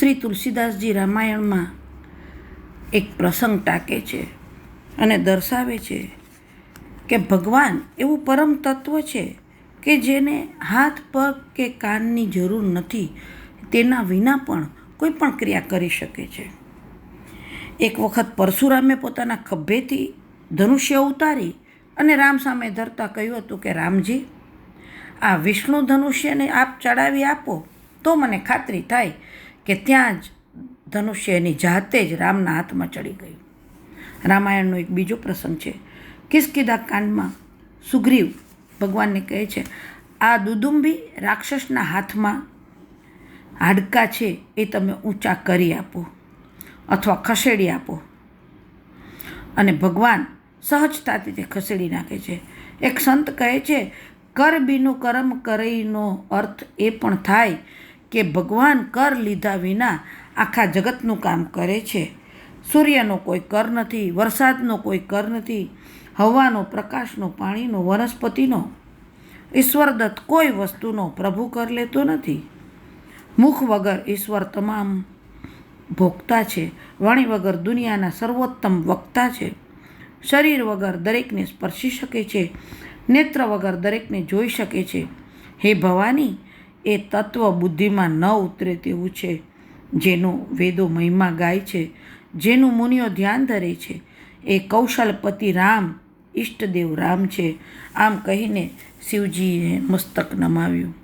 શ્રી તુલસીદાસજી રામાયણમાં એક પ્રસંગ ટાંકે છે અને દર્શાવે છે કે ભગવાન એવું પરમ તત્વ છે કે જેને હાથ, પગ કે કાનની જરૂર નથી, તેના વિના પણ કોઈ પણ ક્રિયા કરી શકે છે. એક વખત પરશુરામે પોતાના ખભેથી ધનુષ્ય ઉતારી અને રામ સામે ધરતા કહ્યું હતું કે, રામજી, આ વિષ્ણુ ધનુષ્યને આપ ચડાવી આપો તો મને ખાતરી થાય કે ત્યાં જ ધનુષ્ય એની જાતે જ રામના હાથમાં ચડી ગયું રામાયણનો એક બીજો પ્રસંગ છે. કિસકિદા કાંડમાં સુગ્રીવ ભગવાનને કહે છે, આ દુદુંબી રાક્ષસના હાથમાં હાડકા છે એ તમે ઊંચા કરી આપો અથવા ખસેડી આપો. અને ભગવાન સહજતાથી તે ખસેડી નાખે છે. એક સંત કહે છે, કર બીનું કર્મ કરઈનો અર્થ એ પણ થાય કે ભગવાન કર લીધા વિના આખા જગતનું કામ કરે છે. સૂર્યનો કોઈ કર નથી, વરસાદનો કોઈ કર નથી, હવાનો, પ્રકાશનો, પાણીનો, વનસ્પતિનો. ઈશ્વરદત્ત કોઈ વસ્તુનો પ્રભુ કર લેતો નથી. મુખ વગર ઈશ્વર તમામ ભોગતા છે, વાણી વગર દુનિયાના સર્વોત્તમ વક્તા છે. શરીર વગર દરેકને સ્પર્શી શકે છે, નેત્ર વગર દરેકને જોઈ શકે છે. હે ભવાની એ તત્વ બુદ્ધિમાં ન ઉતરે તેવું છે, જેનો વેદો મહિમા ગાય છે, જેનું મુનિઓ ધ્યાન ધરે છે. એ કૌશલપતિ રામ, ઈષ્ટદેવ રામ છે. આમ કહીને શિવજીએ મસ્તક નમાવ્યું.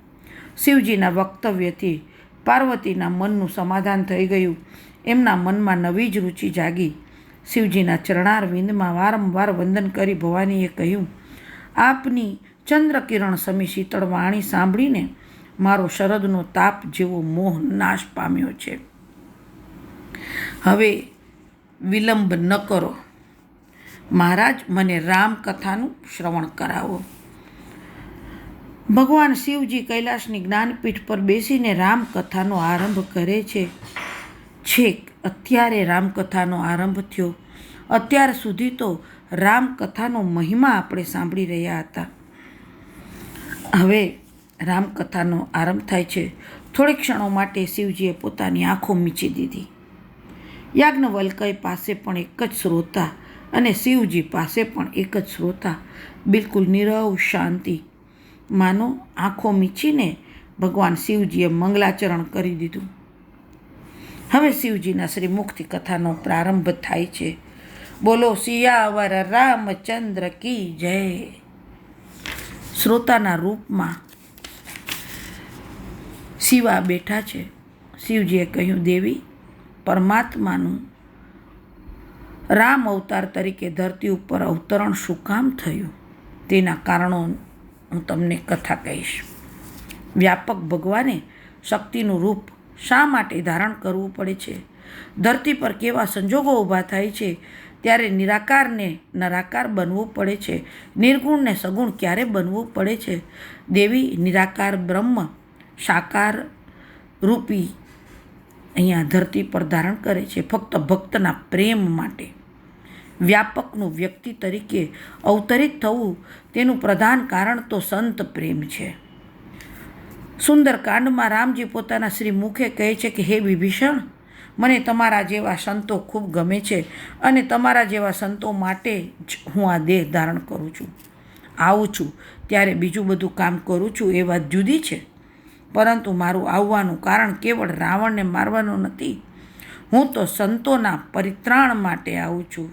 શિવજીના વક્તવ્યથી પાર્વતીના મનનું સમાધાન થઈ ગયું. એમના મનમાં નવી જ રુચિ જાગી. શિવજીના ચરણાર વિંદમાં વારંવાર વંદન કરી ભવાનીએ કહ્યું, આપની ચંદ્રકિરણ સમી શીતળ વાણી સાંભળીને મારો શરદનો તાપ જેવો મોહ નાશ પામ્યો છે. હવે વિલંબ ન કરો. મહારાજ, મને રામકથાનું શ્રવણ કરાવો. ભગવાન શિવજી કૈલાસની જ્ઞાનપીઠ પર બેસીને રામકથાનો આરંભ કરે છે. છેક, અત્યારે રામકથાનો આરંભ થયો. અત્યાર સુધી તો રામકથાનો મહિમા આપણે સાંભળી રહ્યા હતા. હવે રામકથાનો આરંભ થાય છે. થોડી ક્ષણો માટે શિવજીએ પોતાની આંખો મીચી દીધી. યાજ્ઞવલ્કય પાસે પણ એક જ શ્રોતા અને શિવજી પાસે પણ એક જ શ્રોતા. બિલકુલ નિરવ શાંતિ. માનો, આંખો મીચીને ભગવાન શિવજીએ મંગલાચરણ કરી દીધું. હવે શિવજીના શ્રીમુખથી કથાનો પ્રારંભ થાય છે. બોલો સિયાવર રામચંદ્ર કી જય? શ્રોતાના રૂપમાં શિવા બેઠા છે. શિવજીએ કહ્યું, દેવી, પરમાત્માનું રામ અવતાર તરીકે ધરતી ઉપર અવતરણ શું કામ થયું? તેના કારણો હું તમને કથા કહીશ. વ્યાપક ભગવાને શક્તિનું રૂપ શા માટે ધારણ કરવું પડે છે? ધરતી પર કેવા સંજોગો ઊભા થાય છે? ત્યારે નિરાકારને નરાકાર બનવું પડે છે. નિર્ગુણને સગુણ ક્યારે બનવું પડે છે? દેવી, નિરાકાર બ્રહ્મ સાકાર રૂપી અહીંયા ધરતી પર ધારણ કરે છે. ફક્ત ભક્તના પ્રેમ માટે વ્યાપકનું વ્યક્તિ તરીકે અવતરિત થવું તેનું પ્રધાન કારણ તો સંત પ્રેમ છે. સુંદરકાંડમાં રામજી પોતાના શ્રી મુખે કહે છે કે, હે વિભીષણ, મને તમારા જેવા સંતો ખૂબ ગમે છે અને તમારા જેવા સંતો માટે જ હું આ દેહ ધારણ કરું છું. આવું છું, ત્યારે બીજું બધું કામ કરું છું એ વાત જુદી છે. પરંતુ મારું આવવાનું કારણ કેવળ રાવણને મારવાનું નથી. હું તો સંતોના પરિત્રાણ માટે આવું છું.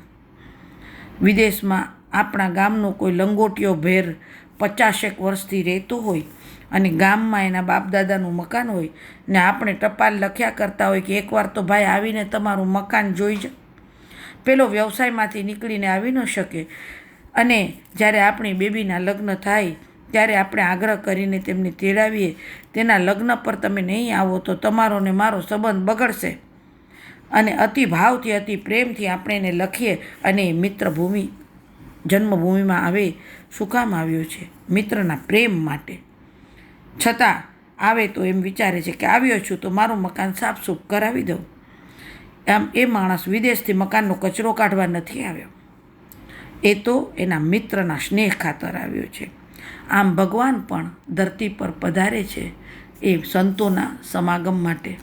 વિદેશમાં આપણા ગામનો કોઈ લંગોટિયો ભેર પચાસેક વર્ષથી રહેતો હોય અને ગામમાં એના બાપદાદાનું મકાન હોય ને આપણે ટપાલ લખ્યા કરતા હોય કે એકવાર તો ભાઈ આવીને તમારું મકાન જોઈ જ. પેલો વ્યવસાયમાંથી નીકળીને આવી ન શકે અને જ્યારે આપણી બેબીના લગ્ન થાય ત્યારે આપણે આગ્રહ કરીને તેમને તેડાવીએ. તેના લગ્ન પર તમે નહીં આવો તો તમારો ને મારો સંબંધ બગડશે. અને અતિ ભાવથી, અતિ પ્રેમથી આપણે એને લખીએ અને મિત્રભૂમિ જન્મભૂમિમાં આવે શું કામ આવ્યો છે મિત્રના પ્રેમ માટે. છતાં આવે તો એમ વિચારે છે કે આવ્યો છું તો મારું મકાન સાફસૂફ કરાવી દઉં. આમ એ માણસ વિદેશથી મકાનનો કચરો કાઢવા નથી આવ્યો. એ તો એના મિત્રના સ્નેહ ખાતર આવ્યો છે. આમ ભગવાન પણ ધરતી પર પધારે છે એ સંતોના સમાગમ માટે.